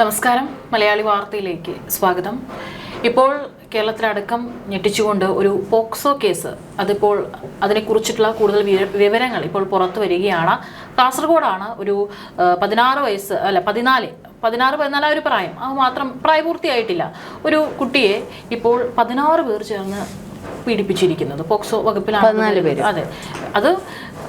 നമസ്കാരം. മലയാളി വാർത്തയിലേക്ക് സ്വാഗതം. ഇപ്പോൾ കേരളത്തിലടക്കം ഞെട്ടിച്ചുകൊണ്ട് ഒരു പോക്സോ കേസ്. അതിപ്പോൾ അതിനെക്കുറിച്ചിട്ടുള്ള കൂടുതൽ വിവരങ്ങൾ ഇപ്പോൾ പുറത്തു വരികയാണ്. കാസർഗോഡാണ് ഒരു പതിനാറ് വയസ്സ് അല്ല പതിനാല് പതിനാറ് പതിനാല് ആ ഒരു പ്രായം. അത് മാത്രം പ്രായപൂർത്തിയായിട്ടില്ല. ഒരു കുട്ടിയെ ഇപ്പോൾ പതിനാറ് പേർ ചേർന്ന് പീഡിപ്പിച്ചിരിക്കുന്നത്. പോക്സോ വകുപ്പിലാണ് പേര്. അതെ. അത്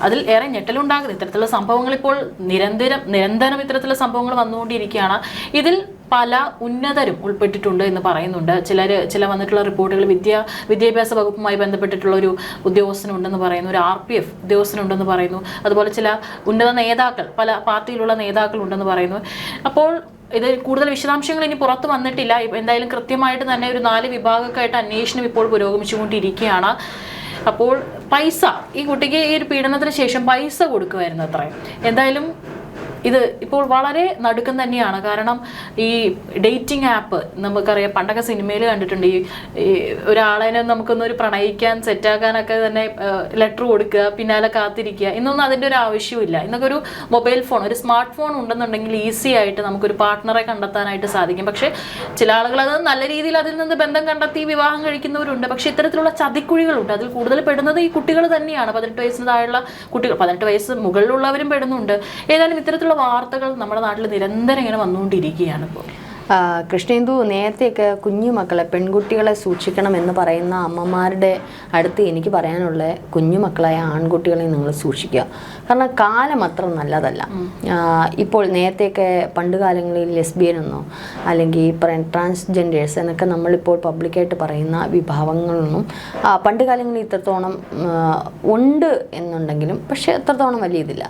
അതിൽ ഏറെ ഞെട്ടലുണ്ടാകുന്നത് ഇത്തരത്തിലുള്ള സംഭവങ്ങൾ ഇപ്പോൾ നിരന്തരം നിരന്തരം ഇത്തരത്തിലുള്ള സംഭവങ്ങൾ വന്നുകൊണ്ടിരിക്കുകയാണ്. ഇതിൽ പല ഉന്നതരും ഉൾപ്പെട്ടിട്ടുണ്ട് എന്ന് പറയുന്നുണ്ട്. ചിലർ ചില വന്നിട്ടുള്ള റിപ്പോർട്ടുകൾ വിദ്യ വിദ്യാഭ്യാസ വകുപ്പുമായി ബന്ധപ്പെട്ടിട്ടുള്ള ഒരു ഉദ്യോഗസ്ഥനുണ്ടെന്ന് പറയുന്നു. ഒരു ആർ പി എഫ് ഉദ്യോഗസ്ഥനുണ്ടെന്ന് പറയുന്നു. അതുപോലെ ചില ഉന്നത നേതാക്കൾ പല പാർട്ടിയിലുള്ള നേതാക്കൾ ഉണ്ടെന്ന് പറയുന്നു. അപ്പോൾ ഇത് കൂടുതൽ വിശദാംശങ്ങൾ ഇനി പുറത്ത് വന്നിട്ടില്ല. എന്തായാലും കൃത്യമായിട്ട് തന്നെ ഒരു നാല് വിഭാഗക്കായിട്ട് അന്വേഷണം ഇപ്പോൾ പുരോഗമിച്ചുകൊണ്ടിരിക്കുകയാണ്. അപ്പോൾ പൈസ ഈ കുട്ടിക്ക് ഈ ഒരു പീഡനത്തിന് ശേഷം പൈസ കൊടുക്കുമായിരുന്നു അത്ര എന്തായാലും ഇത് ഇപ്പോൾ വളരെ നടുക്കം തന്നെയാണ്. കാരണം ഈ ഡേറ്റിംഗ് ആപ്പ് നമുക്കറിയാം പണ്ടൊക്കെ സിനിമയിൽ കണ്ടിട്ടുണ്ട്. ഈ ഒരാളെ നമുക്കൊന്ന് ഒരു പ്രണയിക്കാൻ സെറ്റാക്കാനൊക്കെ തന്നെ ലെറ്റർ കൊടുക്കുക പിന്നാലെ കാത്തിരിക്കുക ഇന്നൊന്നും അതിന്റെ ഒരു ആവശ്യമില്ല ഇന്നൊക്കെ ഒരു മൊബൈൽ ഫോൺ ഒരു സ്മാർട്ട് ഫോൺ ഉണ്ടെന്നുണ്ടെങ്കിൽ ഈസി ആയിട്ട് നമുക്കൊരു പാർട്ട്ണറെ കണ്ടെത്താനായിട്ട് സാധിക്കും. പക്ഷേ ചില ആളുകൾ അത് നല്ല രീതിയിൽ അതിൽ നിന്ന് ബന്ധം കണ്ടെത്തി വിവാഹം കഴിക്കുന്നവരുണ്ട്. പക്ഷേ ഇത്തരത്തിലുള്ള ചതിക്കുഴികളുണ്ട്. അതിൽ കൂടുതൽ പെടുന്നത് ഈ കുട്ടികൾ തന്നെയാണ്. പതിനെട്ട് വയസ്സിന് താഴെയുള്ള കുട്ടികൾ പതിനെട്ട് വയസ്സ് മുകളിലുള്ളവരും പെടുന്നുണ്ട്. ഏതായാലും ഇത്തരത്തിലുള്ള വാർത്തകൾ നമ്മുടെ നാട്ടിൽ നിരന്തരം ഇങ്ങനെ വന്നുകൊണ്ടിരിക്കുകയാണ് ഇപ്പോൾ. കൃഷ്ണേന്ദു നേരത്തെയൊക്കെ കുഞ്ഞു മക്കളെ പെൺകുട്ടികളെ സൂക്ഷിക്കണം എന്ന് പറയുന്ന അമ്മമാരുടെ അടുത്ത് എനിക്ക് പറയാനുള്ള കുഞ്ഞുമക്കളായ ആൺകുട്ടികളെ നിങ്ങൾ സൂക്ഷിക്കുക. കാരണം കാലം അത്ര നല്ലതല്ല. ഇപ്പോൾ നേരത്തെയൊക്കെ പണ്ട് കാലങ്ങളിൽ ലെസ്ബിയൻ എന്നോ അല്ലെങ്കിൽ ട്രാൻസ്ജെൻഡേഴ്സ് എന്നൊക്കെ നമ്മളിപ്പോൾ പബ്ലിക്കായിട്ട് പറയുന്ന വിഭാവങ്ങളൊന്നും പണ്ട് കാലങ്ങളിൽ ഇത്രത്തോളം ഉണ്ട് എന്നുണ്ടെങ്കിലും പക്ഷേ എത്രത്തോളം വലിയ ഇതില്ല.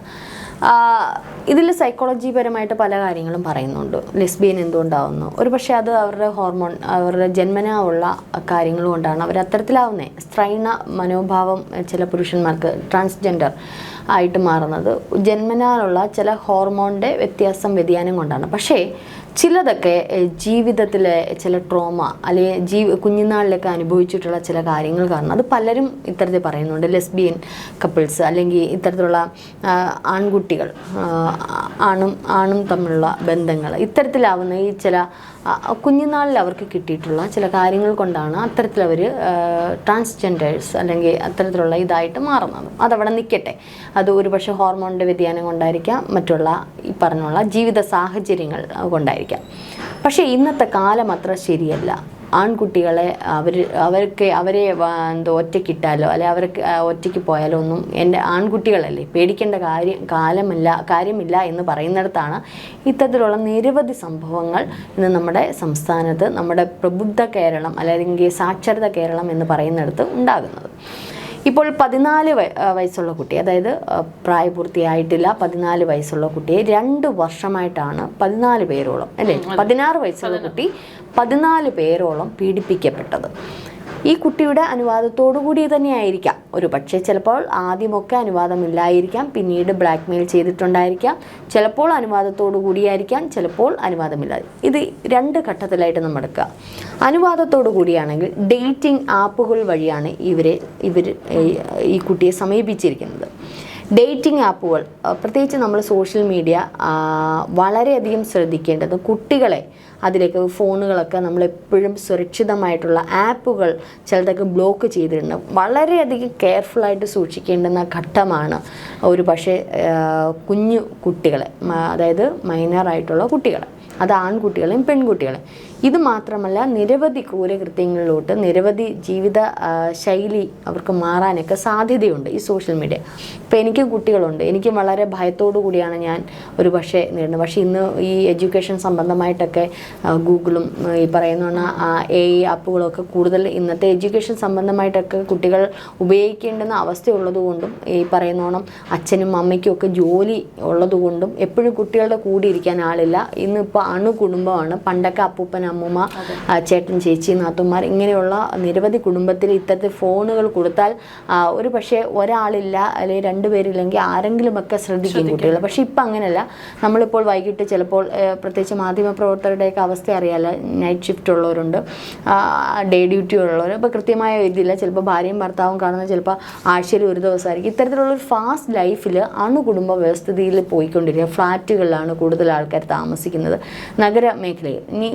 ഇതിൽ സൈക്കോളജി പരമായിട്ട് പല കാര്യങ്ങളും പറയുന്നുണ്ട്. ലെസ്ബിയൻ എന്തുകൊണ്ടാവുന്നു? ഒരു പക്ഷേ അത് അവരുടെ ഹോർമോൺ അവരുടെ ജന്മനാ ഉള്ള കാര്യങ്ങൾ കൊണ്ടാണ്. അവർ അത്തരത്തിലാവുന്നത് സ്ത്രൈണ മനോഭാവം ചില പുരുഷന്മാർക്ക് ട്രാൻസ്ജെൻഡർ ആയിട്ട് മാറുന്നത്. ജന്മനാലുള്ള ചില ഹോർമോണിന്റെ വ്യത്യാസം വ്യതിയാനം കൊണ്ടാണ്. പക്ഷേ ചിലതൊക്കെ ജീവിതത്തിലെ ചില ട്രോമ അല്ലെങ്കിൽ ജീവ കുഞ്ഞുനാളിലൊക്കെ അനുഭവിച്ചിട്ടുള്ള ചില കാര്യങ്ങൾ കാരണം അത് പലരും ഇത്തരത്തിൽ പറയുന്നുണ്ട്. ലെസ്ബിയൻ കപ്പിൾസ് അല്ലെങ്കിൽ ഇത്തരത്തിലുള്ള ആൺകുട്ടികൾ ആണും ആണും തമ്മിലുള്ള ബന്ധങ്ങൾ. ഇത്തരത്തിലാവുന്ന ഈ ചില കുഞ്ഞുനാളിൽ അവർക്ക് കിട്ടിയിട്ടുള്ള ചില കാര്യങ്ങൾ കൊണ്ടാണ് അത്തരത്തിൽ അവർ ട്രാൻസ്ജെൻഡേഴ്സ് അല്ലെങ്കിൽ അത്തരത്തിലുള്ള ഇതായിട്ട് മാറുന്നത്. അതവിടെ നിൽക്കട്ടെ അത് ഒരുപക്ഷെ ഹോർമോണിന്റെ വ്യതിയാനം കൊണ്ടായിരിക്കാം മറ്റുള്ള ഈ പറഞ്ഞുള്ള ജീവിത സാഹചര്യങ്ങൾ കൊണ്ടായിരിക്കാം. പക്ഷേ ഇന്നത്തെ കാലം അത്ര ശരിയല്ല. ആൺകുട്ടികളെ അവർ അവർക്ക് അവരെ എന്തോ ഒറ്റയ്ക്കിട്ടാലോ അല്ലെ അവർക്ക് ഒറ്റയ്ക്ക് പോയാലോ ഒന്നും എന്റെ ആൺകുട്ടികളല്ലേ പേടിക്കേണ്ട കാര്യം കാലമില്ല കാര്യമില്ല എന്ന് പറയുന്നിടത്താണ് ഇത്തരത്തിലുള്ള നിരവധി സംഭവങ്ങൾ ഇന്ന് നമ്മുടെ സംസ്ഥാനത്ത് നമ്മുടെ പ്രബുദ്ധ കേരളം അല്ലെങ്കിൽ സാക്ഷരത കേരളം എന്ന് പറയുന്നിടത്ത് ഉണ്ടാകുന്നത്. ഇപ്പോൾ പതിനാല് വയസ്സുള്ള കുട്ടി അതായത് പ്രായപൂർത്തിയായിട്ടില്ല പതിനാല് വയസ്സുള്ള കുട്ടിയെ രണ്ട് വർഷമായിട്ടാണ് പതിനാല് പേരോളം അല്ലേ? പതിനാറ് വയസ്സുള്ള കുട്ടി പതിനാല് പേരോളം പീഡിപ്പിക്കപ്പെട്ടത്. ഈ കുട്ടിയുടെ അനുവാദത്തോടു കൂടി തന്നെയായിരിക്കാം. ഒരു പക്ഷേ ചിലപ്പോൾ ആദ്യമൊക്കെ അനുവാദമില്ലായിരിക്കാം പിന്നീട് ബ്ലാക്ക് മെയിൽ ചെയ്തിട്ടുണ്ടായിരിക്കാം. ചിലപ്പോൾ അനുവാദത്തോടു കൂടിയായിരിക്കാം ചിലപ്പോൾ അനുവാദമില്ലാതെ. ഇത് രണ്ട് ഘട്ടത്തിലായിട്ട് നമ്മൾ എടുക്കുക. അനുവാദത്തോടു കൂടിയാണെങ്കിൽ ഡേറ്റിംഗ് ആപ്പുകൾ വഴിയാണ് ഇവരെ ഇവർ ഈ കുട്ടിയെ സമീപിച്ചിരിക്കുന്നത്. ഡേറ്റിംഗ് ആപ്പുകൾ പ്രത്യേകിച്ച് നമ്മൾ സോഷ്യൽ മീഡിയ വളരെയധികം ശ്രദ്ധിക്കേണ്ടത് കുട്ടികളെ അതിലേക്ക് ഫോണുകളൊക്കെ നമ്മൾ എപ്പോഴും സുരക്ഷിതമായിട്ടുള്ള ആപ്പുകൾ ചിലതൊക്കെ ബ്ലോക്ക് ചെയ്തിട്ടുണ്ട്. വളരെയധികം കെയർഫുള്ളായിട്ട് സൂക്ഷിക്കേണ്ടുന്ന ഘട്ടമാണ് ഒരു പക്ഷേ കുഞ്ഞു കുട്ടികളെ അതായത് മൈനറായിട്ടുള്ള കുട്ടികളെ അത് ആൺകുട്ടികളെയും പെൺകുട്ടികളെയും. ഇത് മാത്രമല്ല നിരവധി ക്രൂരകൃത്യങ്ങളിലോട്ട് നിരവധി ജീവിത ശൈലി അവർക്ക് മാറാനൊക്കെ സാധ്യതയുണ്ട് ഈ സോഷ്യൽ മീഡിയ. ഇപ്പം എനിക്കും കുട്ടികളുണ്ട്. എനിക്കും വളരെ ഭയത്തോടു കൂടിയാണ് ഞാൻ ഒരു പക്ഷേ നേരിടുന്നത്. പക്ഷേ ഇന്ന് ഈ എഡ്യൂക്കേഷൻ സംബന്ധമായിട്ടൊക്കെ ഗൂഗിളും ഈ പറയുന്ന എ ഐ ആപ്പുകളൊക്കെ കൂടുതൽ ഇന്നത്തെ എഡ്യൂക്കേഷൻ സംബന്ധമായിട്ടൊക്കെ കുട്ടികൾ ഉപയോഗിക്കേണ്ടുന്ന അവസ്ഥയുള്ളതുകൊണ്ടും ഈ പറയുന്നോണം അച്ഛനും അമ്മയ്ക്കും ഒക്കെ ജോലി ഉള്ളതുകൊണ്ടും എപ്പോഴും കുട്ടികളുടെ കൂടി ഇരിക്കാൻ ആളില്ല. ഇന്നിപ്പോൾ അണുകുടുംബമാണ്. പണ്ടൊക്കെ അപ്പൂപ്പൻ അമ്മൂമ്മ ചേട്ടൻ ചേച്ചി നാത്തുമാർ ഇങ്ങനെയുള്ള നിരവധി കുടുംബത്തിൽ ഇത്തരത്തിൽ ഫോണുകൾ കൊടുത്താൽ ഒരു പക്ഷേ ഒരാളില്ല അല്ലെങ്കിൽ രണ്ടുപേരില്ലെങ്കിൽ ആരെങ്കിലുമൊക്കെ ശ്രദ്ധിക്കും കുട്ടികൾ പക്ഷേ ഇപ്പം അങ്ങനെയല്ല. നമ്മളിപ്പോൾ വൈകിട്ട് ചിലപ്പോൾ പ്രത്യേകിച്ച് മാധ്യമപ്രവർത്തകരുടെയൊക്കെ അവസ്ഥ അറിയാമല്ലോ നൈറ്റ് ഷിഫ്റ്റ് ഉള്ളവരുണ്ട് ഡേ ഡ്യൂട്ടി ഉള്ളവർ ഇപ്പോൾ കൃത്യമായ ഇതില്ല. ചിലപ്പോൾ ഭാര്യയും ഭർത്താവും കാണുന്ന ചിലപ്പോൾ ആഴ്ചയിൽ ഒരു ദിവസമായിരിക്കും. ഇത്തരത്തിലുള്ള ഒരു ഫാസ്റ്റ് ലൈഫിൽ അണുകുടുംബ വ്യവസ്ഥിതിയിൽ പോയിക്കൊണ്ടിരിക്കുക. ഫ്ലാറ്റുകളിലാണ് കൂടുതൽ ആൾക്കാർ താമസിക്കുന്നത്. നഗര മേഖലയിൽ ഇനി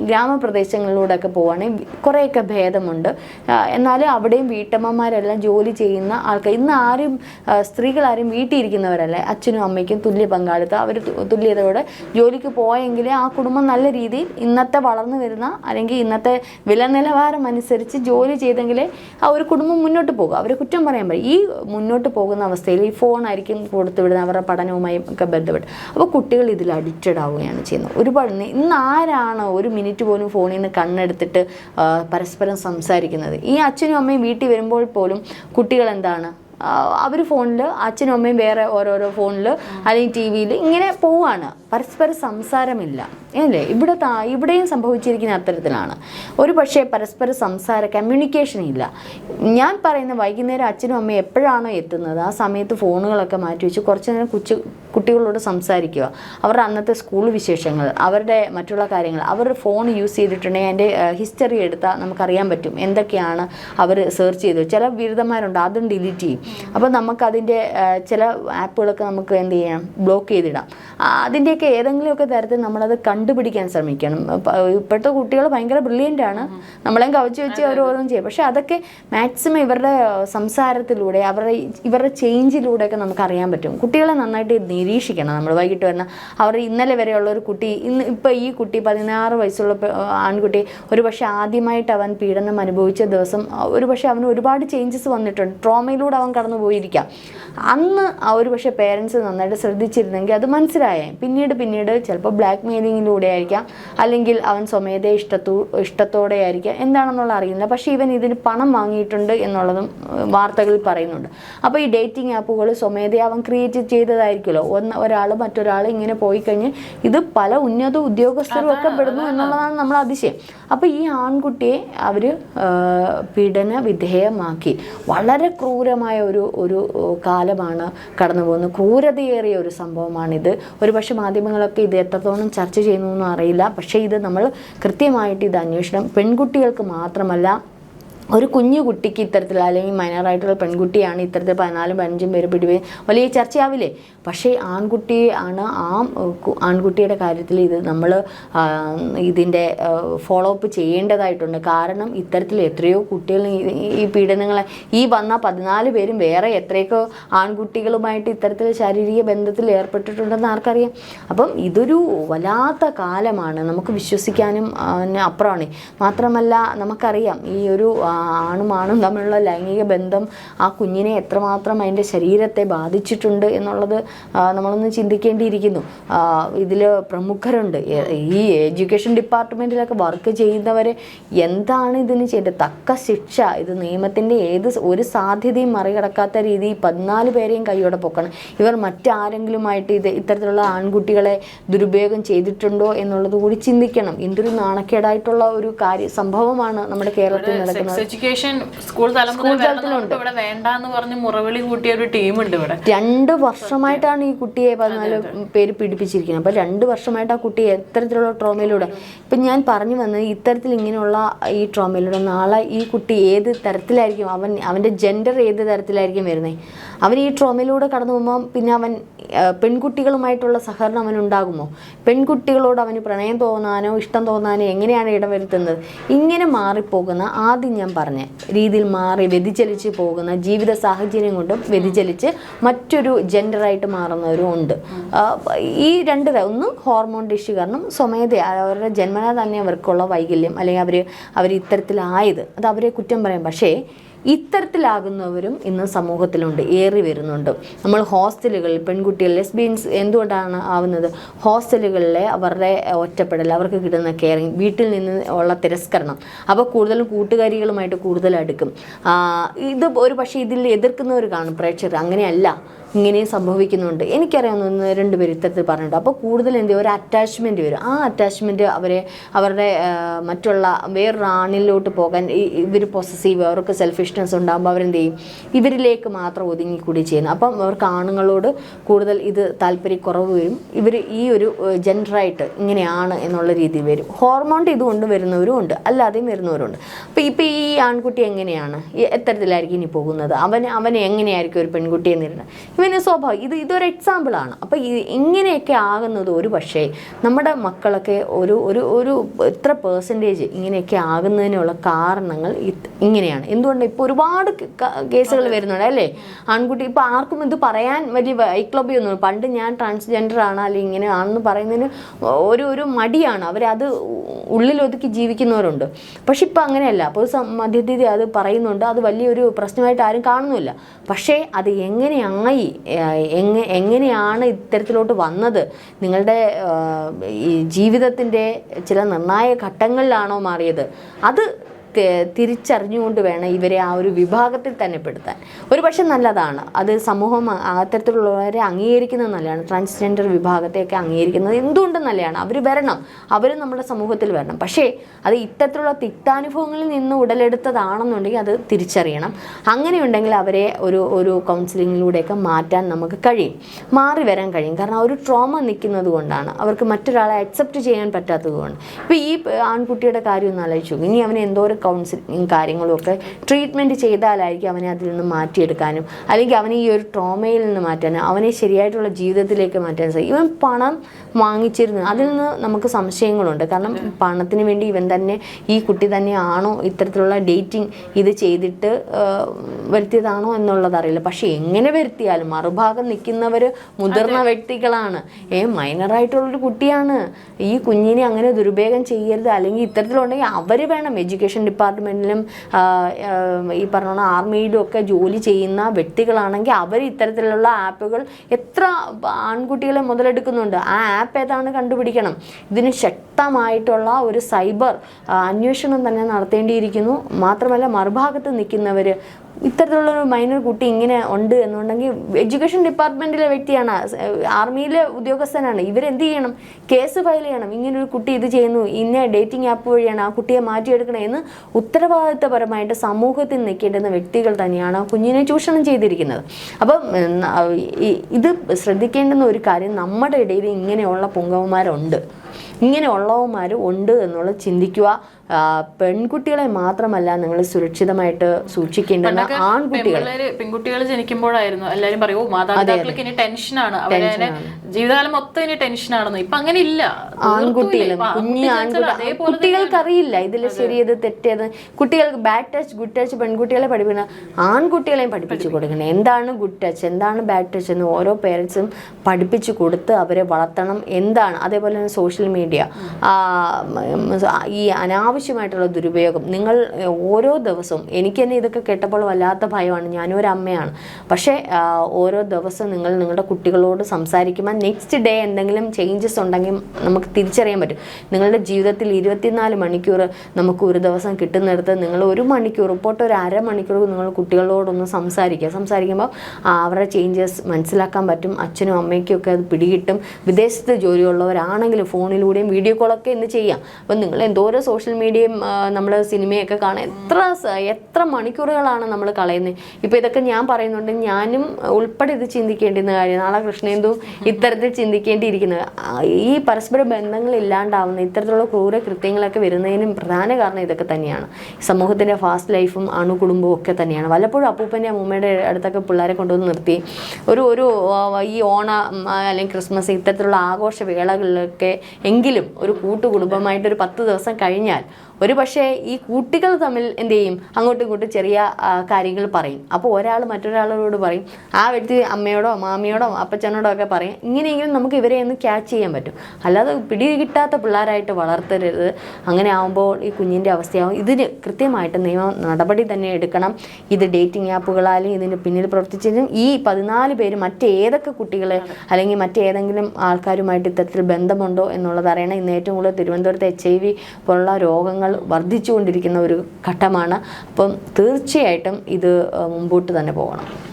ഗ്രാമപ്രദേശങ്ങളിലൂടെയൊക്കെ പോവുകയാണെങ്കിൽ കുറേയൊക്കെ ഭേദമുണ്ട്. എന്നാലും അവിടെയും വീട്ടമ്മമാരെല്ലാം ജോലി ചെയ്യുന്ന ആൾക്കാർ ഇന്ന് ആരും സ്ത്രീകളാരും വീട്ടിലിരിക്കുന്നവരല്ലേ? അച്ഛനും അമ്മയ്ക്കും തുല്യ പങ്കാളിത്തം. അവർ തുല്യതയോടെ ജോലിക്ക് പോയെങ്കിലേ ആ കുടുംബം നല്ല രീതിയിൽ ഇന്നത്തെ വളർന്നു വരുന്ന അല്ലെങ്കിൽ ഇന്നത്തെ വില നിലവാരം അനുസരിച്ച് ജോലി ചെയ്തെങ്കിലേ ആ ഒരു കുടുംബം മുന്നോട്ട് പോകും. അവരെ കുറ്റം പറയാൻ പറ്റും ഈ മുന്നോട്ട് പോകുന്ന അവസ്ഥയിൽ ഈ ഫോണായിരിക്കും കൊടുത്തു വിടുന്നത് അവരുടെ പഠനവുമായി ഒക്കെ ബന്ധപ്പെട്ട്. അപ്പോൾ കുട്ടികൾ ഇതിൽ അഡിക്റ്റഡ് ആവുകയാണ് ചെയ്യുന്നത്. ഒരുപാട് ഇന്ന് ആരാണ് ഒരു മിനിറ്റ് പോലും ഫോണിൽ നിന്ന് കണ്ണെടുത്തിട്ട് പരസ്പരം സംസാരിക്കുന്നത്. ഈ അച്ഛനും അമ്മയും വീട്ടിൽ വരുമ്പോൾ പോലും കുട്ടികൾ എന്താണ് അവർ ഫോണിൽ അച്ഛനും അമ്മയും വേറെ ഓരോരോ ഫോണിൽ അല്ലെങ്കിൽ ടി വിയിൽ ഇങ്ങനെ പോവാണ്. പരസ്പര സംസാരമില്ല. അല്ലേ? ഇവിടെ താ- ഇവിടെയും സംഭവിച്ചിരിക്കുന്ന അത്തരത്തിലാണ്. ഒരു പക്ഷേ പരസ്പര സംസാര കമ്മ്യൂണിക്കേഷൻ ഇല്ല. ഞാൻ പറയുന്ന വൈകുന്നേരം അച്ഛനും അമ്മയും എപ്പോഴാണോ എത്തുന്നത്? ആ സമയത്ത് ഫോണുകളൊക്കെ മാറ്റി വെച്ച് കുറച്ച് നേരം കുച്ചു കുട്ടികളോട് സംസാരിക്കുക. അവരുടെ അന്നത്തെ സ്കൂൾ വിശേഷങ്ങൾ അവരുടെ മറ്റുള്ള കാര്യങ്ങൾ അവർ ഫോൺ യൂസ് ചെയ്തിട്ടുണ്ടെങ്കിൽ അതിന്റെ ഹിസ്റ്ററി എടുത്താൽ നമുക്കറിയാൻ പറ്റും എന്തൊക്കെയാണ് അവർ സെർച്ച് ചെയ്തത്. ചില ബിരുദന്മാരുണ്ട് അതും ഡിലീറ്റ് ചെയ്യും. അപ്പോൾ നമുക്കതിന്റെ ചില ആപ്പുകളൊക്കെ നമുക്ക് എന്ത് ചെയ്യാം? ബ്ലോക്ക് ചെയ്തിടാം. ആ, അതിന്റെയൊക്കെ ഏതെങ്കിലുമൊക്കെ തരത്തിൽ നമ്മളത് കണ്ടുപിടിക്കാൻ ശ്രമിക്കണം. ഇപ്പോഴത്തെ കുട്ടികൾ ഭയങ്കര ബ്രില്യന്റ് ആണ്. നമ്മളെയും കവച്ച് വെച്ച് അവർ ഓരോന്നും ചെയ്യും. പക്ഷെ അതൊക്കെ മാക്സിമം ഇവരുടെ സംസാരത്തിലൂടെ അവരുടെ ഇവരുടെ ചേഞ്ചിലൂടെയൊക്കെ നമുക്ക് അറിയാൻ പറ്റും. കുട്ടികളെ നന്നായിട്ട് നിരീക്ഷിക്കണം. നമ്മൾ വൈകിട്ട് വരുന്ന അവർ ഇന്നലെ വരെയുള്ള ഒരു കുട്ടി ഇന്ന് ഇപ്പോൾ ഈ കുട്ടി പതിനാറ് വയസ്സുള്ള ആൺകുട്ടി ഒരു പക്ഷേ ആദ്യമായിട്ട് അവൻ പീഡനം അനുഭവിച്ച ദിവസം ഒരു പക്ഷേ അവന് ഒരുപാട് ചേഞ്ചസ് വന്നിട്ടുണ്ട്. ട്രോമയിലൂടെ അവൻ കടന്നു പോയിരിക്കാം അന്ന് ഒരു പക്ഷേ പേരൻസ് നന്നായിട്ട് ശ്രദ്ധിച്ചിരുന്നെങ്കിൽ അത് മനസ്സിലായേ പിന്നീട് പിന്നീട് പിന്നീട് ചിലപ്പോൾ ബ്ലാക്ക് മെയിലിങ്ങിലൂടെ ആയിരിക്കാം അല്ലെങ്കിൽ അവൻ സ്വമേധയെ ഇഷ്ടത്തോ ഇഷ്ടത്തോടെ ആയിരിക്കാം എന്താണെന്നുള്ള അറിയില്ല പക്ഷേ ഇവൻ ഇതിന് പണം വാങ്ങിയിട്ടുണ്ട് എന്നുള്ളതും വാർത്തകളിൽ പറയുന്നുണ്ട്. അപ്പോൾ ഈ ഡേറ്റിംഗ് ആപ്പുകൾ സ്വമേധയെ അവൻ ക്രിയേറ്റ് ചെയ്തതായിരിക്കുമല്ലോ. ഒന്ന് ഒരാൾ മറ്റൊരാൾ ഇങ്ങനെ പോയി കഴിഞ്ഞ് ഇത് പല ഉന്നത ഉദ്യോഗസ്ഥരും ഒക്കെ പെടുന്നു എന്നുള്ളതാണ് നമ്മൾ അതിശയം. അപ്പോൾ ഈ ആൺകുട്ടിയെ അവർ പീഡന വിധേയമാക്കി. വളരെ ക്രൂരമായ ഒരു ഒരു കാലമാണ് കടന്നു പോകുന്നത് ക്രൂരതയേറിയ ഒരു സംഭവമാണിത്. ഒരു പക്ഷേ മാധ്യമങ്ങളൊക്കെ ഇത് എത്രത്തോളം ചർച്ച ചെയ്യുന്നു എന്നും അറിയില്ല. പക്ഷേ ഇത് നമ്മൾ കൃത്യമായിട്ട് ഇത് അന്വേഷണം പെൺകുട്ടികൾക്ക് മാത്രമല്ല ഒരു കുഞ്ഞു കുട്ടിക്ക് ഇത്തരത്തിൽ അല്ലെങ്കിൽ മൈനറായിട്ടുള്ള പെൺകുട്ടിയാണ് ഇത്തരത്തിൽ പതിനാലും പതിനഞ്ചും പേര് പിടിവേ വലിയ ചർച്ചയാവില്ലേ? പക്ഷേ ആൺകുട്ടി ആണ് ആ ആൺകുട്ടിയുടെ കാര്യത്തിൽ ഇത് നമ്മൾ ഇതിന്റെ ഫോളോ അപ്പ് ചെയ്യേണ്ടതായിട്ടുണ്ട്. കാരണം ഇത്തരത്തിൽ എത്രയോ കുട്ടികൾ ഈ- പീഡനങ്ങളെ ഈ വന്ന പതിനാല് പേരും വേറെ എത്രയൊക്കെ ആൺകുട്ടികളുമായിട്ട് ഇത്തരത്തിൽ ശാരീരിക ബന്ധത്തിൽ ഏർപ്പെട്ടിട്ടുണ്ടെന്ന് ആർക്കറിയാം? അപ്പം ഇതൊരു വല്ലാത്ത കാലമാണ്. നമുക്ക് വിശ്വസിക്കാനും അപ്പുറമാണ്. മാത്രമല്ല നമുക്കറിയാം ഈ ഒരു ആണും ആണും തമ്മിലുള്ള ലൈംഗിക ബന്ധം ആ കുഞ്ഞിനെ എത്രമാത്രം അതിന്റെ ശരീരത്തെ ബാധിച്ചിട്ടുണ്ട് എന്നുള്ളത് നമ്മളൊന്ന് ചിന്തിക്കേണ്ടിയിരിക്കുന്നു. ഇതിൽ പ്രമുഖരുണ്ട്. ഈ എഡ്യൂക്കേഷൻ ഡിപ്പാർട്ട്മെന്റിലൊക്കെ വർക്ക് ചെയ്യുന്നവരെ എന്താണ് ഇതിന് ചെയ്യേണ്ടത്? തക്ക ശിക്ഷ ഇത് നിയമത്തിന്റെ ഏത് ഒരു സാധ്യതയും മറികടക്കാത്ത രീതി പതിനാല് പേരെയും കൈയോടെ പൊക്കണം. ഇവർ മറ്റാരെങ്കിലുമായിട്ട് ഇത് ഇത്തരത്തിലുള്ള ആൺകുട്ടികളെ ദുരുപയോഗം ചെയ്തിട്ടുണ്ടോ എന്നുള്ളത് കൂടി ചിന്തിക്കണം. എന്തൊരു നാണക്കേടായിട്ടുള്ള ഒരു കാര്യ സംഭവമാണ് നമ്മുടെ കേരളത്തിൽ നടക്കുന്നത്. എഡ്യൂക്കേഷൻ സ്കൂൾ തലം മുതൽ വരണം നമുക്ക് ഇവിടെ വേണ്ടാന്ന് പറഞ്ഞ് മുറവിളി കൂട്ടിയ ഒരു ടീമുണ്ട് ഇവിടെ. രണ്ട് വർഷമായിട്ടാണ് ഈ കുട്ടിയെ പതിനാല് പേര് പിടിപ്പിച്ചിരിക്കുന്നത് അപ്പോൾ രണ്ട് വർഷമായിട്ട് ആ കുട്ടി എത്തരത്തിലുള്ള ട്രോമയിലൂടെ ഇപ്പം ഞാൻ പറഞ്ഞു വന്നത് ഇത്തരത്തിൽ ഇങ്ങനെയുള്ള ഈ ട്രോമയിലൂടെ നാളെ ഈ കുട്ടി ഏത് തരത്തിലായിരിക്കും? അവൻ അവന്റെ ജെൻഡർ ഏത് തരത്തിലായിരിക്കും വരുന്നത് അവൻ ഈ ട്രോമയിലൂടെ കടന്നു പോകുമ്പോൾ പിന്നെ അവൻ പെൺകുട്ടികളുമായിട്ടുള്ള സഹകരണം അവൻ ഉണ്ടാകുമോ? പെൺകുട്ടികളോട് അവന് പ്രണയം തോന്നാനോ ഇഷ്ടം തോന്നാനോ എങ്ങനെയാണ് ഇടവരുത്തുന്നത്? ഇങ്ങനെ മാറിപ്പോകുന്ന ആദ്യം ഞാൻ പറഞ്ഞ രീതിയിൽ മാറി വ്യതിചലിച്ച് പോകുന്ന ജീവിത സാഹചര്യം കൊണ്ടും വ്യതിചലിച്ച് മറ്റൊരു ജെൻഡറായിട്ട് മാറുന്നവരും ഉണ്ട്. ഈ രണ്ട് ഒന്ന് ഹോർമോൺ ഡിഷ്യൂ കാരണം സ്വമേധ അവരുടെ ജന്മന തന്നെ അവർക്കുള്ള വൈകല്യം അല്ലെങ്കിൽ അവർ അവർ ഇത്തരത്തിലായത് അത് അവരെ കുറ്റം പറയാം. പക്ഷേ ഇത്തരത്തിലാകുന്നവരും ഇന്ന് സമൂഹത്തിലുണ്ട് ഏറി വരുന്നുണ്ട്. നമ്മൾ ഹോസ്റ്റലുകളിൽ പെൺകുട്ടികൾ ലെസ്ബിയൻസ് എന്തുകൊണ്ടാണ് ആവുന്നത്? ഹോസ്റ്റലുകളിലെ അവരുടെ ഒറ്റപ്പെടൽ അവർക്ക് കിട്ടുന്ന കെയറിങ് വീട്ടിൽ നിന്ന് ഉള്ള തിരസ്കരണം. അപ്പോൾ കൂടുതലും കൂട്ടുകാരികളുമായിട്ട് കൂടുതൽ അടുക്കും. ഇത് ഒരു പക്ഷേ ഇതിൽ എതിർക്കുന്നവർ കാണും പ്രേക്ഷകർ. അങ്ങനെയല്ല. ഇങ്ങനെയും സംഭവിക്കുന്നുണ്ട്. എനിക്കറിയാവുന്ന ഒന്ന് രണ്ട് പേര് ഇത്തരത്തിൽ പറഞ്ഞിട്ടുണ്ട്. അപ്പോൾ കൂടുതൽ എന്ത് ഒരു അറ്റാച്ച്മെന്റ് വരും. ആ അറ്റാച്ച്മെന്റ് അവരെ അവരുടെ മറ്റുള്ള വേറൊരു ആണിലോട്ട് പോകാൻ ഇവർ പൊസസീവ് അവർക്ക് സെൽഫിഷ്നെസ് ഉണ്ടാകുമ്പോൾ അവരെന്ത് ചെയ്യും? ഇവരിലേക്ക് മാത്രം ഒതുങ്ങിക്കൂടി ചെയ്യുന്നു. അപ്പം അവർക്ക് ആണുങ്ങളോട് കൂടുതൽ ഇത് താല്പര്യക്കുറവ് വരും. ഇവർ ഈ ഒരു ജെൻഡറായിട്ട് ഇങ്ങനെയാണ് എന്നുള്ള രീതിയിൽ വരും. ഹോർമോണിന്റെ ഇതുകൊണ്ട് വരുന്നവരും ഉണ്ട്. അല്ലാതെയും വരുന്നവരുണ്ട് അപ്പോൾ ഇപ്പോൾ ഈ ആൺകുട്ടി എങ്ങനെയാണ്? എത്തരത്തിലായിരിക്കും ഇനി പോകുന്നത്? അവൻ അവനെ എങ്ങനെയായിരിക്കും ഒരു പെൺകുട്ടിയെ ഇവൻ പിന്നെ സ്വാഭാവികം ഇത് ഇതൊരു എക്സാമ്പിളാണ് അപ്പോൾ ഈ ഇങ്ങനെയൊക്കെ ആകുന്നത് ഒരു പക്ഷേ നമ്മുടെ മക്കളൊക്കെ ഒരു ഒരു ഒരു എത്ര പേഴ്സന്റേജ് ഇങ്ങനെയൊക്കെ ആകുന്നതിനുള്ള കാരണങ്ങൾ ഇങ്ങനെയാണ്. എന്തുകൊണ്ട് ഇപ്പോൾ ഒരുപാട് കേസുകൾ വരുന്നുണ്ട് അല്ലേ? ആൺകുട്ടി ഇപ്പോൾ ആർക്കും ഇത് പറയാൻ വലിയ വൈക്ലബ്യൊന്നും പണ്ട് ഞാൻ ട്രാൻസ്ജെൻഡർ ആണ് അല്ലെങ്കിൽ ഇങ്ങനെ ആണെന്ന് പറയുന്നതിന് ഒരു ഒരു മടിയാണ്. അവരത് ഉള്ളിലൊതുക്കി ജീവിക്കുന്നവരുണ്ട്. പക്ഷെ ഇപ്പം അങ്ങനെയല്ല. അപ്പോൾ മധ്യസ്ഥിതി അത് പറയുന്നുണ്ട്. അത് വലിയൊരു പ്രശ്നമായിട്ട് ആരും കാണുന്നില്ല പക്ഷേ അത് എങ്ങനെയായി എങ്ങ എങ്ങനെയാണ് ഇത്തരത്തിലോട്ട് വന്നത്? നിങ്ങളുടെ ജീവിതത്തിന്റെ ചില നിർണായക ഘട്ടങ്ങളിലാണോ മാറിയത്? അത് തിരിച്ചറിഞ്ഞുകൊണ്ട് വേണം ഇവരെ ആ ഒരു വിഭാഗത്തിൽ തന്നെ പെടുത്താൻ. ഒരു പക്ഷെ നല്ലതാണ്. അത് സമൂഹം അത്തരത്തിലുള്ളവരെ അംഗീകരിക്കുന്നത് നല്ലതാണ്. ട്രാൻസ്ജെൻഡർ വിഭാഗത്തെയൊക്കെ അംഗീകരിക്കുന്നത് എന്തുകൊണ്ടും നല്ലതാണ്? അവർ വരണം. അവർ നമ്മുടെ സമൂഹത്തിൽ വരണം. പക്ഷേ അത് ഇത്തരത്തിലുള്ള തിക്താനുഭവങ്ങളിൽ നിന്ന് ഉടലെടുത്തതാണെന്നുണ്ടെങ്കിൽ അത് തിരിച്ചറിയണം. അങ്ങനെയുണ്ടെങ്കിൽ അവരെ ഒരു ഒരു കൗൺസിലിങ്ങിലൂടെയൊക്കെ മാറ്റാൻ നമുക്ക് കഴിയും. മാറി വരാൻ കഴിയും. കാരണം ഒരു ട്രോമ നിൽക്കുന്നത് കൊണ്ടാണ്. അവർക്ക് മറ്റൊരാളെ അക്സെപ്റ്റ് ചെയ്യാൻ പറ്റാത്തത് കൊണ്ട്. ഈ ആൺകുട്ടിയുടെ കാര്യം ഒന്ന് ആലോചിച്ചു ഇനി അവന് എന്തോ ഒരു കൗൺസിലിങ് കാര്യങ്ങളും ഒക്കെ ട്രീറ്റ്മെന്റ് ചെയ്താലായിരിക്കും അവനെ അതിൽ നിന്ന് മാറ്റിയെടുക്കാനും. അല്ലെങ്കിൽ അവനെ ഈ ഒരു ട്രോമയിൽ നിന്ന് മാറ്റാനും അവനെ ശരിയായിട്ടുള്ള ജീവിതത്തിലേക്ക് മാറ്റാൻ സാധിക്കും. ഇവൻ പണം വാങ്ങിച്ചിരുന്നു അതിൽ നിന്ന് നമുക്ക് സംശയങ്ങളുണ്ട്. കാരണം പണത്തിന് വേണ്ടി ഇവൻ തന്നെ ഈ കുട്ടി തന്നെയാണോ ഇത്തരത്തിലുള്ള ഡേറ്റിംഗ് ഇത് ചെയ്തിട്ട് വരുത്തിയതാണോ എന്നുള്ളതറിയില്ല പക്ഷെ പക്ഷേ എങ്ങനെ വരുത്തിയാലും മറുഭാഗം നിൽക്കുന്നവർ മുതിർന്ന വ്യക്തികളാണ്. ഏ മൈനറായിട്ടുള്ളൊരു കുട്ടിയാണ്. ഈ കുഞ്ഞിനെ അങ്ങനെ ദുരുപയോഗം ചെയ്യരുത്. അല്ലെങ്കിൽ ഇത്തരത്തിലുണ്ടെങ്കിൽ അവർ വേണം എഡ്യൂക്കേഷൻ ഡിപ്പാർട്ട്മെന്റിലും ഈ പറഞ്ഞ ആർമിയിലും ഒക്കെ ജോലി ചെയ്യുന്ന വ്യക്തികളാണെങ്കിൽ അവർ ഇത്തരത്തിലുള്ള ആപ്പുകൾ എത്ര ആൺകുട്ടികളെ മുതലെടുക്കുന്നുണ്ട്. ആ ആപ്പ് ഏതാണ് കണ്ടുപിടിക്കണം? ഇതിന് ശക്തമായിട്ടുള്ള ഒരു സൈബർ അന്വേഷണം തന്നെ നടത്തേണ്ടിയിരിക്കുന്നു. മാത്രമല്ല മറുഭാഗത്ത് നിൽക്കുന്നവർ ഇത്തരത്തിലുള്ള ഒരു മൈനർ കുട്ടി ഇങ്ങനെ ഉണ്ട് എന്നുണ്ടെങ്കിൽ എഡ്യൂക്കേഷൻ ഡിപ്പാർട്ട്മെന്റിലെ വ്യക്തിയാണ്. ആർമിയിലെ ഉദ്യോഗസ്ഥനാണ്. ഇവരെന്ത് ചെയ്യണം? കേസ് ഫയൽ ചെയ്യണം. ഇങ്ങനെ ഒരു കുട്ടി ഇത് ചെയ്യുന്നു. ഇന്ന ഡേറ്റിംഗ് ആപ്പ് വഴിയാണ് ആ കുട്ടിയെ മാറ്റിയെടുക്കണേ എന്ന് ഉത്തരവാദിത്തപരമായിട്ട് സമൂഹത്തിൽ നിൽക്കേണ്ടുന്ന വ്യക്തികൾ തന്നെയാണ് കുഞ്ഞിനെ ചൂഷണം ചെയ്തിരിക്കുന്നത്. അപ്പം ഇത് ശ്രദ്ധിക്കേണ്ടുന്ന ഒരു കാര്യം നമ്മുടെ ഇടയിൽ ഇങ്ങനെയുള്ള പുങ്കവന്മാരുണ്ട്. ഇങ്ങനെയുള്ളവന്മാർ ഉണ്ട് എന്നുള്ളത് ചിന്തിക്കുക. പെൺകുട്ടികളെ മാത്രമല്ല നിങ്ങൾ സുരക്ഷിതമായിട്ട് സൂക്ഷിക്കേണ്ടത് ആൺകുട്ടികൾ പെൺകുട്ടികൾ ജനിക്കുമ്പോഴായിരുന്നു. എല്ലാവരും പറയൂ "ഓ, മാതാപിതാക്കൾക്ക് ഇനി ടെൻഷനാണ് അവരെ ജീവിതകാലം മൊത്തം ഇനി ടെൻഷനാണെന്ന് ഇപ്പൊ അങ്ങനെ ഇല്ല. ആൺകുട്ടികളും കുഞ്ഞു ആൺകുട്ടി അതേപോലെ കുട്ടികൾക്ക് അറിയില്ല ഇതിൽ ശരിയത് തെറ്റേത് കുട്ടികൾക്ക് ബാഡ് ടച്ച് ഗുഡ് ടച്ച് പെൺകുട്ടികളെ പഠിപ്പിക്കണം ആൺകുട്ടികളെയും പഠിപ്പിച്ചു കൊടുക്കണം. എന്താണ് ഗുഡ് ടച്ച് എന്താണ് ബാഡ് ടച്ച് എന്ന് ഓരോ പേരൻസും പഠിപ്പിച്ചു കൊടുത്ത് അവരെ വളർത്തണം. എന്താണ്? അതേപോലെ തന്നെ സോഷ്യൽ മീഡിയ ഈ അനാവശ്യമായിട്ടുള്ള ദുരുപയോഗം. നിങ്ങൾ ഓരോ ദിവസവും എനിക്ക് തന്നെ ഇതൊക്കെ കേട്ടപ്പോൾ വല്ലാത്ത ഭയമാണ്. ഞാനും ഒരു അമ്മയാണ്. പക്ഷേ ഓരോ ദിവസം നിങ്ങൾ നിങ്ങളുടെ കുട്ടികളോട് സംസാരിക്കുമ്പോൾ നെക്സ്റ്റ് ഡേ എന്തെങ്കിലും ചേഞ്ചസ് ഉണ്ടെങ്കിൽ നമുക്ക് തിരിച്ചറിയാൻ പറ്റും. നിങ്ങളുടെ ജീവിതത്തിൽ ഇരുപത്തിനാല് മണിക്കൂർ നമുക്ക് ഒരു ദിവസം കിട്ടുന്നിടത്ത് നിങ്ങൾ ഒരു മണിക്കൂർ ഇപ്പോട്ട് ഒരു അരമണിക്കൂർ നിങ്ങൾ കുട്ടികളോടൊന്ന് സംസാരിക്കുക. സംസാരിക്കുമ്പോൾ അവരുടെ ചേഞ്ചസ് മനസ്സിലാക്കാൻ പറ്റും. അച്ഛനും അമ്മയ്ക്കും ഒക്കെ അത് പിടികിട്ടും. വിദേശത്ത് ജോലിയുള്ളവരാണെങ്കിലും ഫോണിലൂടെയും വീഡിയോ കോളൊക്കെ ഇന്ന് ചെയ്യാം. അപ്പം നിങ്ങൾ എന്തോരം സോഷ്യൽ മീഡിയയും നമ്മൾ സിനിമയൊക്കെ കാണാൻ എത്ര എത്ര മണിക്കൂറുകളാണ് നമ്മൾ കളയുന്നത് ഇപ്പോൾ ഇതൊക്കെ ഞാൻ പറയുന്നുണ്ട്. ഞാനും ഉൾപ്പെടെ ഇത് ചിന്തിക്കേണ്ടിയിരുന്ന കാര്യം നാളെ കൃഷ്ണേന്ദു ഇത്തരത്തിൽ ചിന്തിക്കേണ്ടിയിരിക്കുന്നത്. ഈ പരസ്പര ബന്ധങ്ങൾ ഇല്ലാണ്ടാവുന്ന ഇത്തരത്തിലുള്ള ക്രൂര കൃത്യങ്ങളൊക്കെ വരുന്നതിനും പ്രധാന കാരണം ഇതൊക്കെ തന്നെയാണ്. സമൂഹത്തിന്റെ ഫാസ്റ്റ് ലൈഫും അണുകുടുംബവും ഒക്കെ തന്നെയാണ്. വല്ലപ്പോഴും അപ്പൂപ്പന്റെ അമ്മൂമ്മയുടെ അടുത്തൊക്കെ പിള്ളേരെ കൊണ്ടുവന്ന് നിർത്തി ഒരു ഒരു ഈ ഓണ അല്ലെങ്കിൽ ക്രിസ്മസ് ഇത്തരത്തിലുള്ള ആഘോഷ വേളകളിലൊക്കെ എങ്കിലും ഒരു കൂട്ടുകുടുംബമായിട്ട് ഒരു പത്ത് ദിവസം കഴിഞ്ഞാൽ ഒരു പക്ഷേ ഈ കുട്ടികൾ തമ്മിൽ എന്ത് ചെയ്യും? അങ്ങോട്ടും ഇങ്ങോട്ടും ചെറിയ കാര്യങ്ങൾ പറയും. അപ്പോൾ ഒരാൾ മറ്റൊരാളോട് പറയും. ആ വ്യക്തി അമ്മയോടോ മാമിയോടോ അപ്പച്ചനോടോ ഒക്കെ പറയും. ഇങ്ങനെയെങ്കിലും നമുക്ക് ഇവരെ ഒന്ന് ക്യാച്ച് ചെയ്യാൻ പറ്റും. അല്ലാതെ പിടി കിട്ടാത്ത പിള്ളേരായിട്ട് വളർത്തരുത്. അങ്ങനെ ആകുമ്പോൾ ഈ കുഞ്ഞിന്റെ അവസ്ഥയാവും. ഇതിന് കൃത്യമായിട്ട് നിയമ നടപടി തന്നെ എടുക്കണം. ഇത് ഡേറ്റിംഗ് ആപ്പുകളാലും ഇതിന് പിന്നിൽ പ്രവർത്തിച്ചതിനും ഈ പതിനാല് പേര് മറ്റേതൊക്കെ കുട്ടികളെ അല്ലെങ്കിൽ മറ്റേതെങ്കിലും ആൾക്കാരുമായിട്ട് ഇത്തരത്തിൽ ബന്ധമുണ്ടോ എന്നുള്ളത് അറിയണം. ഇന്ന് ഏറ്റവും കൂടുതൽ തിരുവനന്തപുരത്ത് എച്ച് ഐ വി പോലുള്ള രോഗങ്ങൾ വർദ്ധിച്ചുകൊണ്ടിരിക്കുന്ന ഒരു ഘട്ടമാണ്. അപ്പം തീർച്ചയായിട്ടും ഇത് മുമ്പോട്ട് തന്നെ പോകണം.